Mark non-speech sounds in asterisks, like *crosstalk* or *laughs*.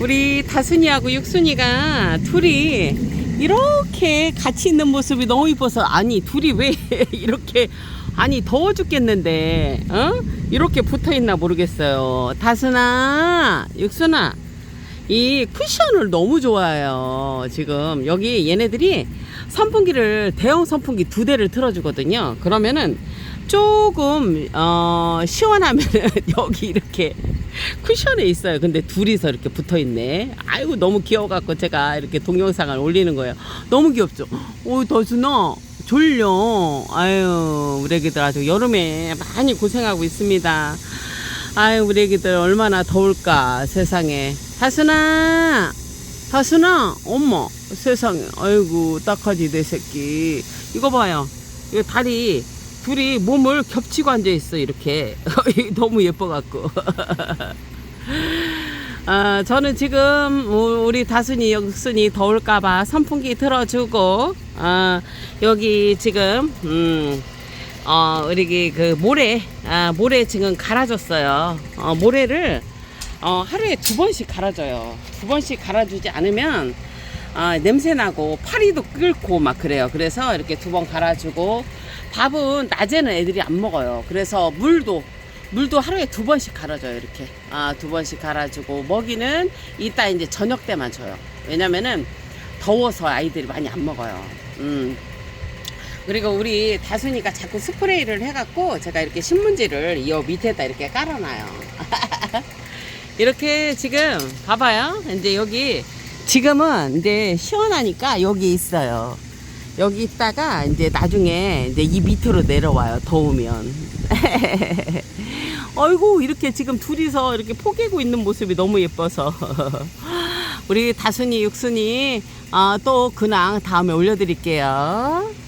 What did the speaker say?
우리 다순이하고 육순이가 둘이 이렇게 같이 있는 모습이 너무 이뻐서 아니 둘이 왜 *laughs* 이렇게 아니 더워 죽겠는데 어? 이렇게 붙어 있나 모르겠어요. 다순아 육순아 이 쿠션을 너무 좋아해요. 지금 여기 얘네들이 선풍기를 대형 선풍기 두 대를 틀어 주거든요. 그러면은 조금 어 시원하면은 *laughs* 여기 이렇게 쿠션에 있어요. 근데 둘이서 이렇게 붙어 있네. 아이고 너무 귀여워갖고 제가 이렇게 동영상을 올리는 거예요. 너무 귀엽죠? 오 더준아 졸려. 아유 우리 애기들 아주 여름에 많이 고생하고 있습니다. 아유 우리 애기들 얼마나 더울까 세상에. 다순아! 다순아! 엄마! 세상에. 아이고 딱하지 내 새끼. 이거 봐요. 이거 다리 둘이 몸을 겹치고 앉아 있어 이렇게 *laughs* 너무 예뻐 갖고 *laughs* 아 저는 지금 우- 우리 다순이 영순이 더울까봐 선풍기 틀어주고 아 여기 지금 음 어, 우리 그 모래, 아, 모래 지금 갈아줬어요. 어, 모래를, 어, 하루에 두 번씩 갈아줘요. 두 번씩 갈아주지 않으면, 아, 냄새나고 파리도 끓고 막 그래요. 그래서 이렇게 두 번 갈아주고, 밥은 낮에는 애들이 안 먹어요. 그래서 물도, 물도 하루에 두 번씩 갈아줘요. 이렇게. 아, 두 번씩 갈아주고, 먹이는 이따 이제 저녁 때만 줘요. 왜냐면은 더워서 아이들이 많이 안 먹어요. 음. 그리고 우리 다순이가 자꾸 스프레이를 해갖고 제가 이렇게 신문지를 이 밑에다 이렇게 깔아놔요. *laughs* 이렇게 지금 봐봐요. 이제 여기 지금은 이제 시원하니까 여기 있어요. 여기 있다가 이제 나중에 이제 이 밑으로 내려와요. 더우면. *laughs* 어이구 이렇게 지금 둘이서 이렇게 포개고 있는 모습이 너무 예뻐서 *laughs* 우리 다순이 육순이 어, 또 근황 다음에 올려드릴게요.